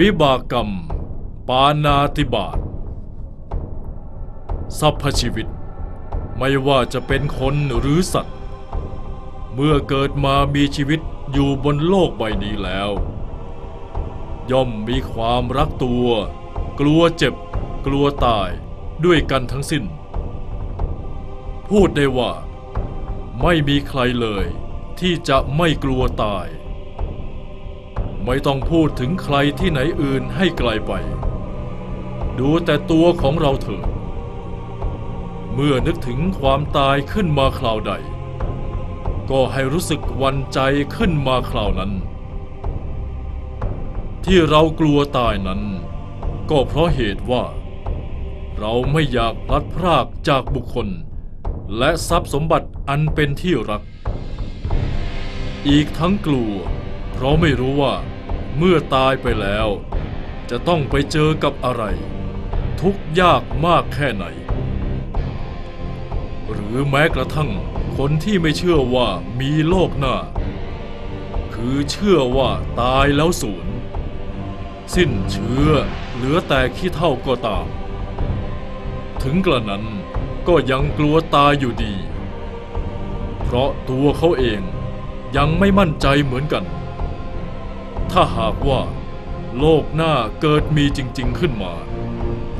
วิบากกรรม ปานาติบาตสรรพชีวิต ไม่ว่าจะเป็นคนหรือสัตว์ เมื่อเกิดมามีชีวิตอยู่บนโลกใบนี้แล้ว ย่อมมีความรักตัว กลัวเจ็บ กลัวตายด้วยกันทั้งสิ้น พูดได้ว่า ไม่มีใครเลยที่จะไม่กลัวตาย ไม่ต้องพูดถึงใครที่ไหนอื่นให้ไกลไป ดูแต่ตัวของเราเถิดเมื่อนึกถึงความตายขึ้นมาคราวใด ก็ให้รู้สึกวันใจขึ้นมาคราวนั้น ที่เรากลัวตายนั้น ก็เพราะเหตุว่า เราไม่อยากพลัดพรากจากบุคคล และทรัพย์สมบัติอันเป็นที่รัก อีกทั้งกลัว เพราะไม่รู้ว่า เมื่อตายไปแล้ว จะต้องไปเจอกับอะไร ทุกยากมากแค่ไหน หรือแม้กระทั่งคนที่ไม่เชื่อว่ามีโลกหน้า คือเชื่อว่าตายแล้วสูญสิ้นเชื้อเหลือแต่ขี้เท่าก็ตาม ถึงกระนั้นก็ยังกลัวตายอยู่ดี เพราะตัวเขาเองยังไม่มั่นใจเหมือนกัน ถ้าหากว่า โลกหน้าเกิดมีจริง ๆขึ้นมา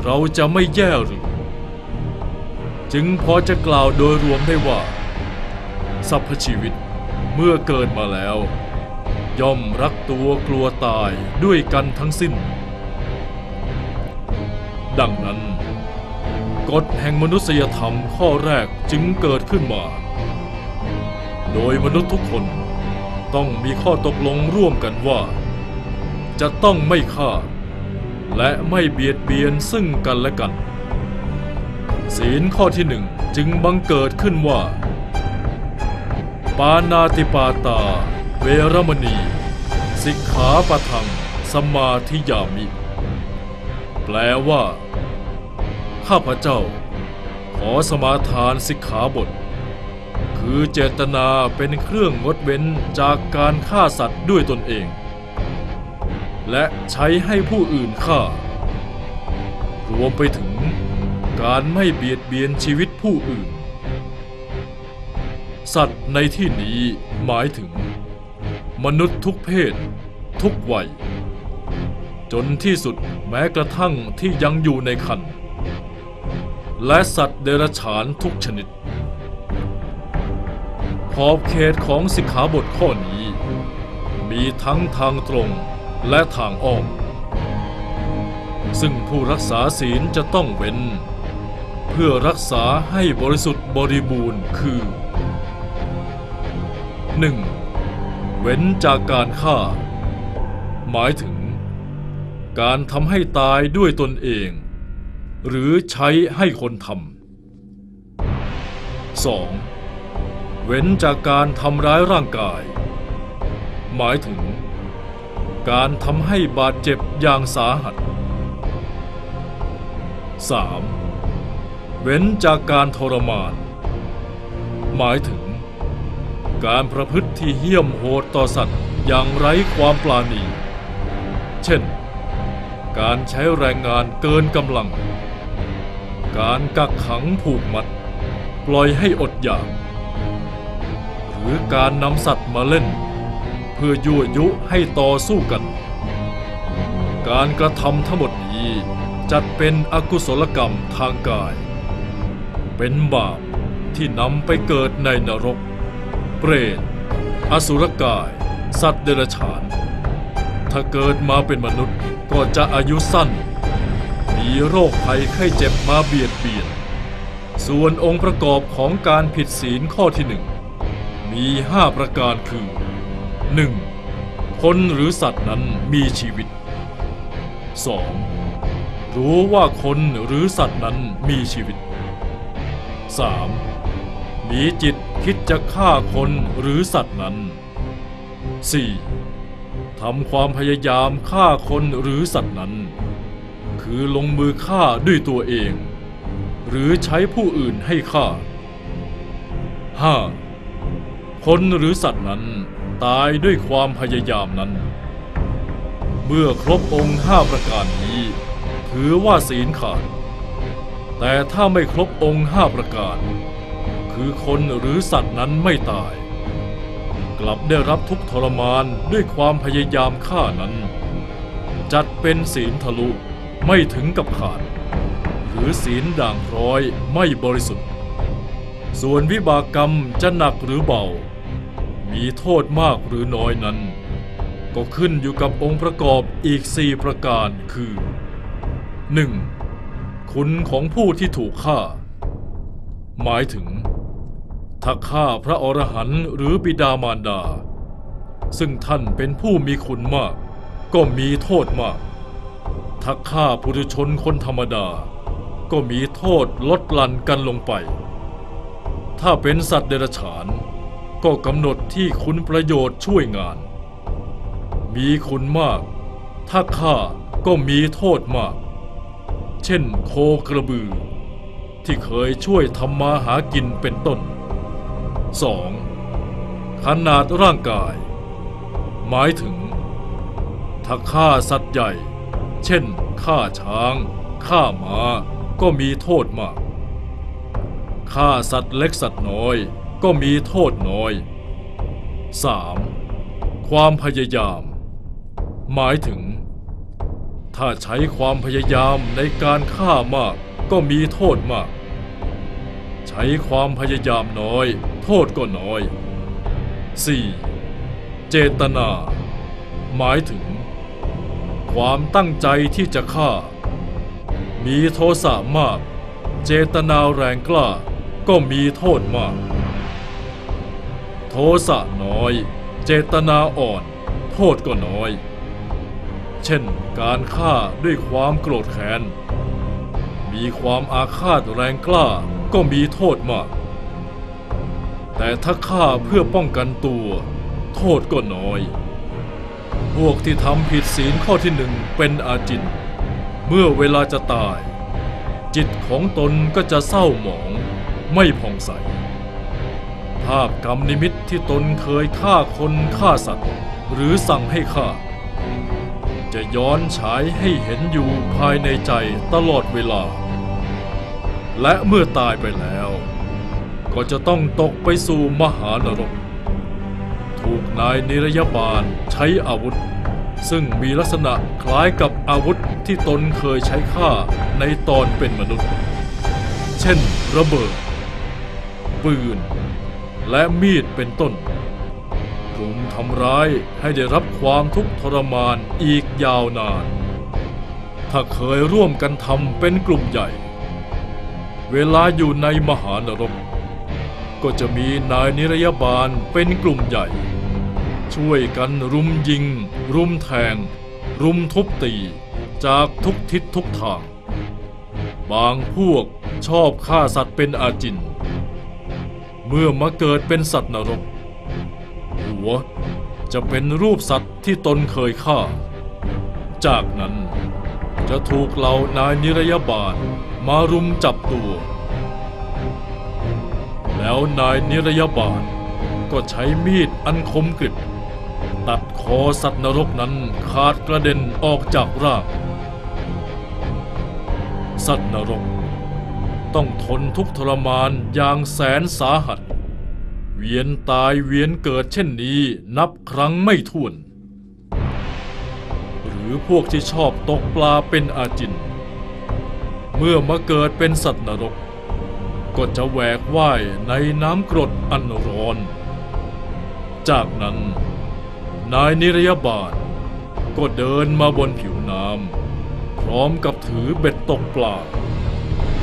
เราจะไม่แย่หรือ จึงพอจะกล่าวโดยรวมได้ว่าสรรพชีวิตเมื่อเกิดมาแล้ว ย่อมรักตัวกลัวตายด้วยกันทั้งสิ้น ดังนั้น กฎแห่งมนุษยธรรมข้อแรกจึงเกิดขึ้นมา โดยมนุษย์ทุกคน ต้องมีข้อตกลงร่วมกันว่า จะต้องไม่ฆ่า และไม่เบียดเบียนซึ่งกันและกัน ศีลข้อที่หนึ่งจึงบังเกิดขึ้นว่า ปานาติปาตา เวรมณี สิกขาปะทัง สมาธิยามิ แปลว่า ข้าพเจ้า ขอสมาทานสิกขาบท คือเจตนาเป็นเครื่องงดเว้นจากการฆ่าสัตว์ด้วยตนเอง และใช้ให้ผู้อื่นฆ่า รวมไปถึงการไม่เบียดเบียนชีวิตผู้อื่น สัตว์ในที่นี้หมายถึง มนุษย์ทุกเพศ ทุกวัย จนที่สุดแม้กระทั่งที่ยังอยู่ในคันและสัตว์เดรัจฉานทุกชนิด ขอบเขตของสิกขาบทข้อนี้ มีทั้งทางตรงและทางอ้อม ซึ่งผู้รักษาศีลจะต้องเว้น เพื่อรักษาให้บริสุทธิ์บริบูรณ์คือ 1. เว้นจากการฆ่า หมายถึง การทำให้ตายด้วยตนเอง หรือใช้ให้คนทำ 2. เว้นจากการทำร้ายร่างกาย หมายถึง การทำให้บาดเจ็บอย่างสาหัส 3. เว้นจากการทรมาน หมายถึง การประพฤติที่เหี้ยมโหดต่อสัตว์อย่างไร้ความปราณี เช่น การใช้แรงงานเกินกำลัง การกักขังผูกมัด ปล่อยให้อดอยาก รือการนำสัตว์มาเล่น เพื่อยั่วยุให้ต่อสู้กัน การกระทำทั้งหมดนี้จัดเป็นอกุศลกรรมทางกาย เป็นบาปที่นำไปเกิดในนรก เปรต อสุรกาย สัตว์เดรัจฉาน ถ้าเกิดมาเป็นมนุษย์ก็จะอายุสั้น มีโรคภัยไข้เจ็บมาเบียดเบียน ส่วนองค์ประกอบของการผิดศีลข้อที่หนึ่ง มีห้าประการคือ 1. คนหรือสัตว์นั้นมีชีวิต 2. รู้ว่าคนหรือสัตว์นั้นมีชีวิต 3. มีจิตคิดจะฆ่าคนหรือสัตว์นั้น 4. ทำความพยายามฆ่าคนหรือสัตว์นั้น คือลงมือฆ่าด้วยตัวเอง หรือใช้ผู้อื่นให้ฆ่า 5. คนหรือสัตว์นั้นตายด้วยความพยายามนั้น เมื่อครบองค์ห้าประการนี้ ถือว่าศีลขาด แต่ถ้าไม่ครบองค์ห้าประการ คือคนหรือสัตว์นั้นไม่ตาย กลับได้รับทุกทรมานด้วยความพยายามฆ่านั้น จัดเป็นศีลทะลุไม่ถึงกับขาด หรือศีลด่างพร้อยไม่บริสุทธิ์ ส่วนวิบากกรรมจะหนักหรือเบา มีโทษมากหรือน้อยนั้น ก็ขึ้นอยู่กับองค์ประกอบอีกสี่ประการคือ 1. คุณของผู้ที่ถูกฆ่า หมายถึง ถ้าฆ่าพระอรหันต์หรือบิดามารดา ซึ่งท่านเป็นผู้มีคุณมาก ก็มีโทษมากถ้าฆ่าปุถุชนคนธรรมดา ก็มีโทษลดหลั่นกันลงไป ถ้าเป็นสัตว์เดรัจฉาน ก็กำหนดที่คุณประโยชน์ช่วยงาน มีคุณมาก ถ้าฆ่าก็มีโทษมาก เช่นโคกระบือ ที่เคยช่วยทำมาหากินเป็นต้น 2. ขนาดร่างกาย หมายถึง ถ้าฆ่าสัตว์ใหญ่ เช่นฆ่าช้างฆ่าหมาก็มีโทษมากฆ่าสัตว์เล็กสัตว์น้อย ก็มีโทษน้อย 3. ความพยายาม หมายถึง ถ้าใช้ความพยายามในการฆ่ามากก็มีโทษมาก ใช้ความพยายามน้อย โทษก็น้อย 4. เจตนา หมายถึง ความตั้งใจที่จะฆ่า มีโทสะมาก เจตนาแรงกล้าก็มีโทษมาก สะน้อย เจตนาอ่อน โทษก็น้อย เช่นการฆ่าด้วยความโกรธแค้น มีความอาฆาตแรงกล้าก็มีโทษมาก แต่ถ้าฆ่าเพื่อป้องกันตัว โทษก็น้อย พวกที่ทำผิดศีลข้อที่หนึ่งเป็นอาจิน เมื่อเวลาจะตาย จิตของตนก็จะเศร้าหมองไม่ผ่องใส ภาพกรรมนิมิตที่ตนเคยฆ่าคนฆ่าสัตว์ หรือสั่งให้ฆ่า จะย้อนฉายให้เห็นอยู่ภายในใจตลอดเวลา และเมื่อตายไปแล้ว ก็จะต้องตกไปสู่มหานรก ถูกนายนิรยบาลใช้อาวุธ ซึ่งมีลักษณะคล้ายกับอาวุธที่ตนเคยใช้ฆ่าในตอนเป็นมนุษย์ เช่น ระเบิด ปืน และมีดเป็นต้นรุมทำร้ายให้ได้รับความทุกข์ทรมานอีกยาวนาน ถ้าเคยร่วมกันทำเป็นกลุ่มใหญ่ เวลาอยู่ในมหานรก ก็จะมีนายนิรยบาลเป็นกลุ่มใหญ่ ช่วยกันรุมยิง รุมแทง รุมทุบตีจากทุกทิศทุกทาง บางพวกชอบฆ่าสัตว์เป็นอาจิน เมื่อมาเกิดเป็นสัตว์นรก หัวจะเป็นรูปสัตว์ที่ตนเคยฆ่า จากนั้นจะถูกเหล่านายนิรยบาลมารุมจับตัว แล้วนายนิรยบาลก็ใช้มีดอันคมกริบ ตัดคอสัตว์นรกนั้นขาดกระเด็นออกจากร่าง สัตว์นรก ต้องทนทุกทรมานอย่างแสนสาหัส เวียนตายเวียนเกิดเช่นนี้นับครั้งไม่ถ้วน หรือพวกที่ชอบตกปลาเป็นอาจิน เมื่อมาเกิดเป็นสัตว์นรก ก็จะแหวกว่ายในน้ำกรดอันร้อน จากนั้นนายนิรยบาลก็เดินมาบนผิวน้ำพร้อมกับถือเบ็ดตกปลา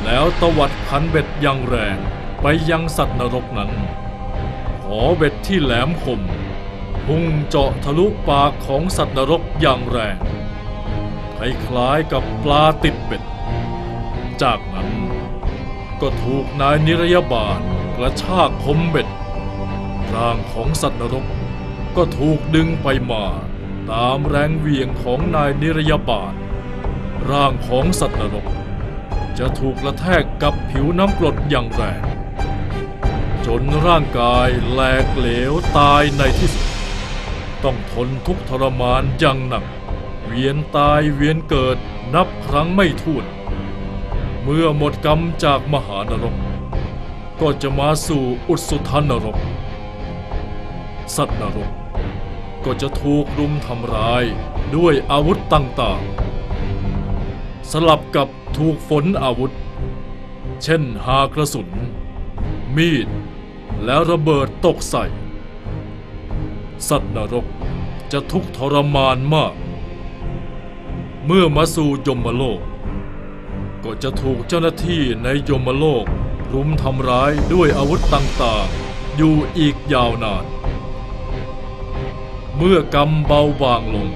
แล้วตวัดขันเบ็ดอยังแรงไปยังสัตว์นรกนั้น ขอเบ็ดที่แหลมคมพุ่งเจาะทะลุปากของสัตว์นรกอย่างแรงคล้ายๆกับปลาติดเบ็ด จากนั้น ก็ถูกนายนิรยบาลกระชากคมเบ็ดร่างของสัตว์นรก ก็ถูกดึงไปมาตามแรงเหวี่ยงของนายนิรยบาลร่างของสัตว์นรก จะถูกกระแทกกับผิวน้ำกรดอย่างแรง จนร่างกายแหลกเหลวตายในที่สุด ต้องทนทุกทรมานอย่างหนัก เวียนตายเวียนเกิดนับครั้งไม่ถ้วน เมื่อหมดกรรมจากมหานรก ก็จะมาสู่อุสุทานรก สัตว์นรก ก็จะถูกรุมทำร้ายด้วยอาวุธต่างๆ สลับกับ ถูกฝนอาวุธ เช่นหากระสุน มีด และระเบิดตกใส่ สัตว์นรกจะทุกข์ทรมานมาก เมื่อมาสู่ยมโลก ก็จะถูกเจ้าหน้าที่ในยมโลก รุมทำร้ายด้วยอาวุธต่างๆ อยู่อีกยาวนาน เมื่อกรรมเบาบางลง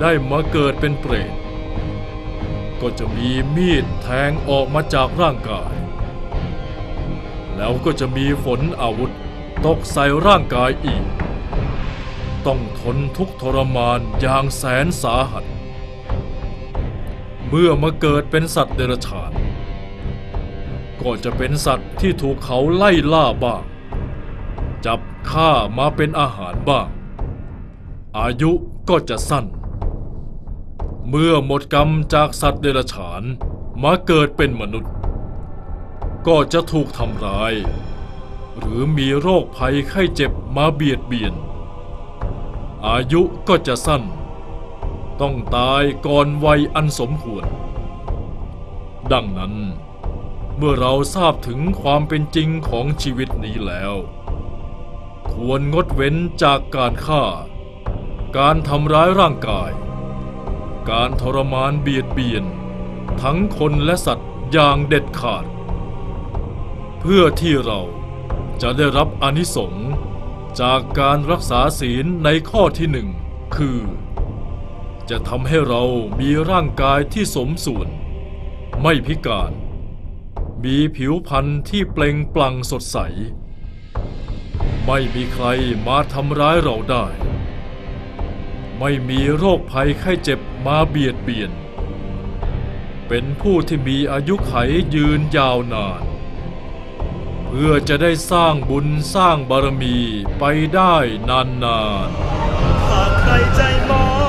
ได้มาเกิดเป็นเปรต ก็จะมีมีดแทงออกมาจากร่างกาย แล้วก็จะมีฝนอาวุธตกใส่ร่างกายอีก ต้องทนทุกทรมานอย่างแสนสาหัส เมื่อมาเกิดเป็นสัตว์เดรัจฉาน ก็จะเป็นสัตว์ที่ถูกเขาไล่ล่าบ้าง จับฆ่ามาเป็นอาหารบ้าง อายุก็จะสั้น เมื่อหมดกรรมจากสัตว์เดรัจฉานมาเกิดเป็นมนุษย์ ก็จะถูกทำร้าย หรือมีโรคภัยไข้เจ็บมาเบียดเบียน อายุก็จะสั้น ต้องตายก่อนวัยอันสมควร ดังนั้น เมื่อเราทราบถึงความเป็นจริงของชีวิตนี้แล้ว ควรงดเว้นจากการฆ่า การทำร้ายร่างกาย การทรมานเบียดเบียน ทั้งคนและสัตว์อย่างเด็ดขาด เพื่อที่เราจะได้รับอนิสงส์จากการรักษาศีลในข้อที่หนึ่งคือ จะทำให้เรามีร่างกายที่สมส่วน ไม่พิการ มีผิวพรรณที่เปล่งปลั่งสดใส ไม่มีใครมาทำร้ายเราได้ ไม่มีโรคภัยไข้เจ็บ มาเบียดเบียน เป็นผู้ที่มีอายุไขยืนยาวนาน เพื่อจะได้สร้างบุญสร้างบารมีไปได้นานๆหากใครใจมอ